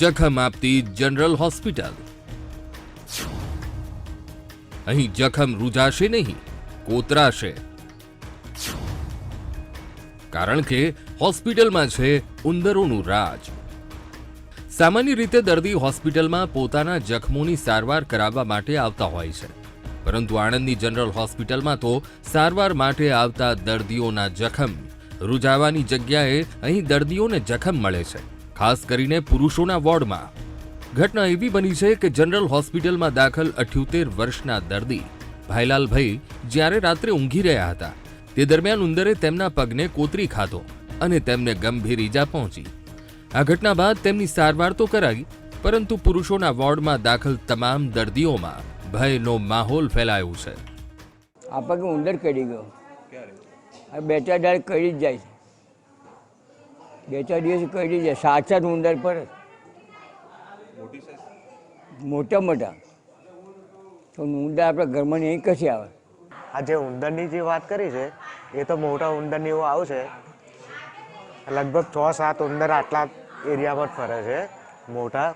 જખમ આપતી general hospital. અહીં જખમ રૂજાશે નહીં, કોતરાશે. કારણ કે હોસ્પિટલમાં છે ઉંદરોનું રાજ. સામાન્ય રીતે દર્દી હોસ્પિટલમાં પોતાના જખમોની સારવાર કરાવવા માટે આવતા હોય છે. પરંતુ આણંદની જનરલ હોસ્પિટલમાં તો સારવાર માટે આવતા દર્દીઓના જખમ રૂજાવાની જગ્યાએ અહીં દર્દીઓને જખમ મળે છે. ખાસ કરીને પુરુષોના વોર્ડમાં. ઘટના એવી બની છે કે જનરલ હોસ્પિટલમાં દાખલ અઠ્યોતેર વર્ષના દર્દી ભાઈલાલભાઈ જ્યારે રાત્રે ઊંઘી રહ્યા હતા. તે દરમિયાન ઉંદરે તેમના પગને કોતરી ખાધો અને તેમને ગંભીર ઈજા પહોંચી. આ ઘટના બાદ તેમની સારવાર તો કરાઈ, પરંતુ પુરુષોના વોર્ડમાં દાખલ તમામ દર્દીઓમાં ભયનો માહોલ ફેલાયો છે. આ પગ ઉંદર કરી ગયો. બે ચાર દાડ કરી જ જાય છે. બે ચાર દિવસ કરી જ સાચા સાત સાત ઉંદર પર મોટા મોટા તો ઉંદર આપણે ઘરમાં નહીં કશી આવે. આ જે ઉંદરની જે વાત કરી છે એ તો મોટા ઉંદરની એવું આવશે. લગભગ છ સાત ઉંદર આટલા એરિયામાં જ ફરે છે. મોટા.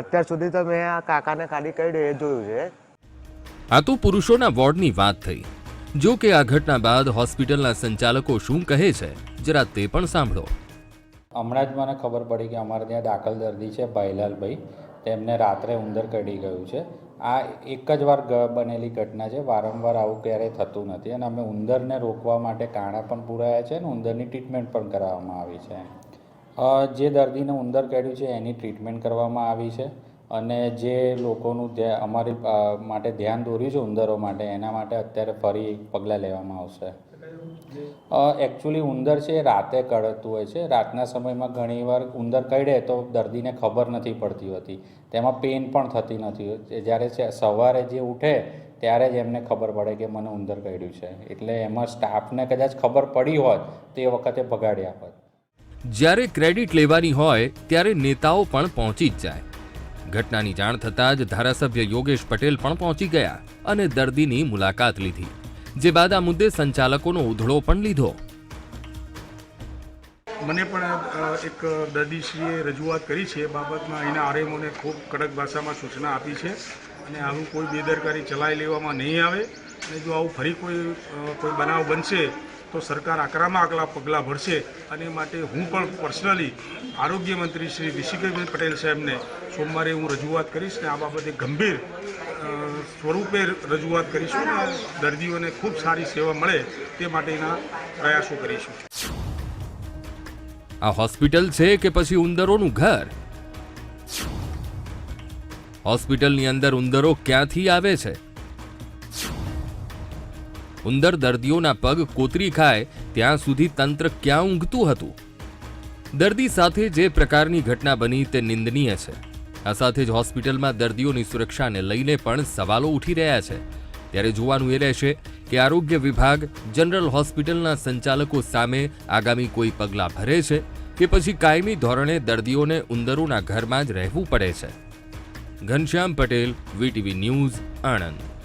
અત્યાર સુધી તો મેં આ કાકાને ખાલી કહી એ જોયું છે. આ તો પુરુષોના વોર્ડની વાત થઈ. જો કે આ ઘટના બાદ હોસ્પિટલના સંચાલકો શું કહે છે, જરા તે પણ સાંભળો. હમણાં જ મને ખબર પડી કે અમારે ત્યાં દાખલ દર્દી છે ભાઈલાલભાઈ. તેમને રાત્રે ઉંદર કરડી ગયું છે. આ એક જ વાર બનેલી ઘટના છે. વારંવાર આવું ક્યારેય થતું નથી અને અમે ઉંદરને રોકવા માટે કાણા પણ પુરાયા છે અને ઉંદરની ટ્રીટમેન્ટ પણ કરાવવામાં આવી છે. જે દર્દીને ઉંદર કાઢ્યું છે એની ટ્રીટમેન્ટ કરવામાં આવી છે. અને જે લોકોનું અમારી માટે ધ્યાન દોર્યું છે ઉંદરો માટે, એના માટે અત્યારે ફરી પગલાં લેવામાં આવશે. એકચ્યુઅલી ઉંદર છે રાતે કળતું હોય છે. રાતના સમયમાં ઘણીવાર ઉંદર કરડે તો દર્દીને ખબર નથી પડતી હોતી. તેમાં પેન પણ થતી નથી. જ્યારે સવારે જે ઉઠે ત્યારે જ એમને ખબર પડે કે મને ઉંદર કરડ્યું છે. એટલે એમાં સ્ટાફને કદાચ ખબર પડી હોત, તે વખતે ભગાડ્યા હોત. જ્યારે ક્રેડિટ લેવાની હોય, ત્યારે નેતાઓ પણ પહોંચી જ જાય. ઘટનાની જાણ થતાં જ ધારાસભ્ય યોગેશ પટેલ પણ પહોંચી ગયા અને દર્દીની મુલાકાત લીધી, જે બાદ આ મુદ્દે સંચાલકોનો ઉધળો પણ લીધો. મને પણ એક દર્દીશ્રીએ રજૂઆત કરી છે એ બાબતમાં. અહીંના આરએમઓને ખૂબ કડક ભાષામાં સૂચના આપી છે અને આવું કોઈ બેદરકારી ચલાવી લેવામાં નહીં આવે. અને જો આવું ફરી કોઈ કોઈ બનાવ બનશે તો સરકાર આકરામાં આગલા પગલાં ભરશે અને માટે હું પણ પર્સનલી આરોગ્ય મંત્રી શ્રી ઋષિકેશભાઈ પટેલ સાહેબને સોમવારે હું રજૂઆત કરીશ ને આ બાબતે ગંભીર સ્વરૂપે રજૂઆત કરીશું અને દર્દીઓને ખૂબ સારી સેવા મળે તે માટેના પ્રયાસો કરીશું. આ હોસ્પિટલ છે કે પછી ઉંદરોનું ઘર? હોસ્પિટલની અંદર ઉંદરો ક્યાંથી આવે છે? ઉંદર દર્દીઓના પગ કોતરી ખાય, ત્યાં સુધી તંત્ર ક્યાં ઊંઘતું હતું? દર્દી સાથે જે પ્રકારની ઘટના બની તે નિંદનીય છે. આ સાથે જ હોસ્પિટલમાં દર્દીઓની સુરક્ષાને લઈને પણ સવાલો ઉઠી રહ્યા છે. ત્યારે જોવાનું એ રહેશે કે આરોગ્ય વિભાગ, જનરલ હોસ્પિટલના સંચાલકો સામે આગામી કોઈ પગલાં ભરે છે કે પછી કાયમી ધોરણે દર્દીઓને ઉંદરોના ઘરમાં જ રહેવું પડે છે. Ghanshyam Patel, VTV news, Anand.